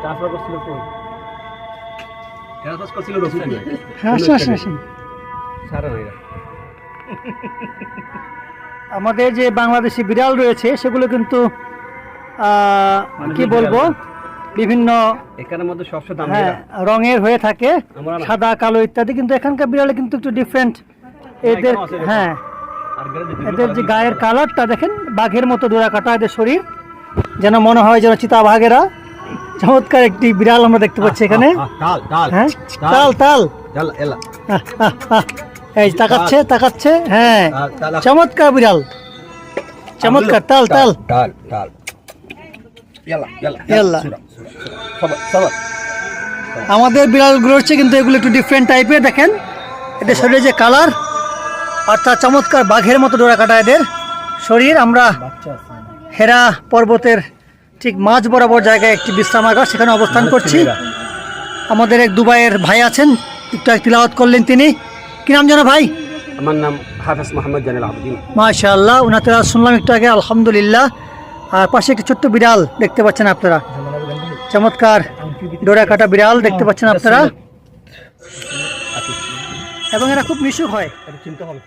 Transfer করছিল কই? Transfer করছিল রসুল হ্যাঁ আসেন আসেন আসেন। সারা ভাইরা আমাদের যে বাংলাদেশি বিড়াল রয়েছে সেগুলো কিন্তু কি বলব? বিভিন্ন এখানের মধ্যে সবচেয়ে দাম হ্যাঁ রঙের হয়ে থাকে সাদা কালো ইত্যাদি কিন্তু এখানকার বিড়ালে কিন্তু একটু ডিফারেন্ট এদের। হ্যাঁ। এদের যে গায়ের কালারটা দেখেন বাঘের মতো ডোরা কাটা এদের শরীর যেন মনে হয় যেন চিতা বাঘেরা চমৎকার একটি বিড়াল আমরা দেখতে পাচ্ছি এখানে। তাল তাল হ্যাঁ? তাল তাল। এই তাকাচ্ছে তাকাচ্ছে হ্যাঁ। চমৎকার বিড়াল। চমৎকার তাল তাল। আমাদের বিড়ালগুলো হচ্ছে কিন্তু এগুলো একটু ডিফারেন্ট টাইপের দেখেন। এদের শরীরে যে কালার অর্থাৎ চমৎকার বাঘের মতো ডোরা কাটা এদের। শরীর আমরা হেরা পর্বতের ঠিক মাঝ বরাবর জায়গায় একটি বিশ্রামাগার সেখানে অবস্থান করছি। আমাদের এক দুবাইয়ের ভাই আছেন একটু এক তিলাওয়াত করলেন তিনি। কি নাম যেন ভাই? আমার নাম হাফেজ মোহাম্মদ জানিল আবদিন। মাশাআল্লাহ ওনার তেলাওয়াত শুনলাম একটু আগে আলহামদুলিল্লাহ। আর পাশে একটি ছোট্ট বিড়াল দেখতে পাচ্ছেন আপনারা। চমৎকার ডোরা কাটা বিড়াল দেখতে পাচ্ছেন আপনারা। এবং এরা খুব মিশুক হয়। চিন্তা হবে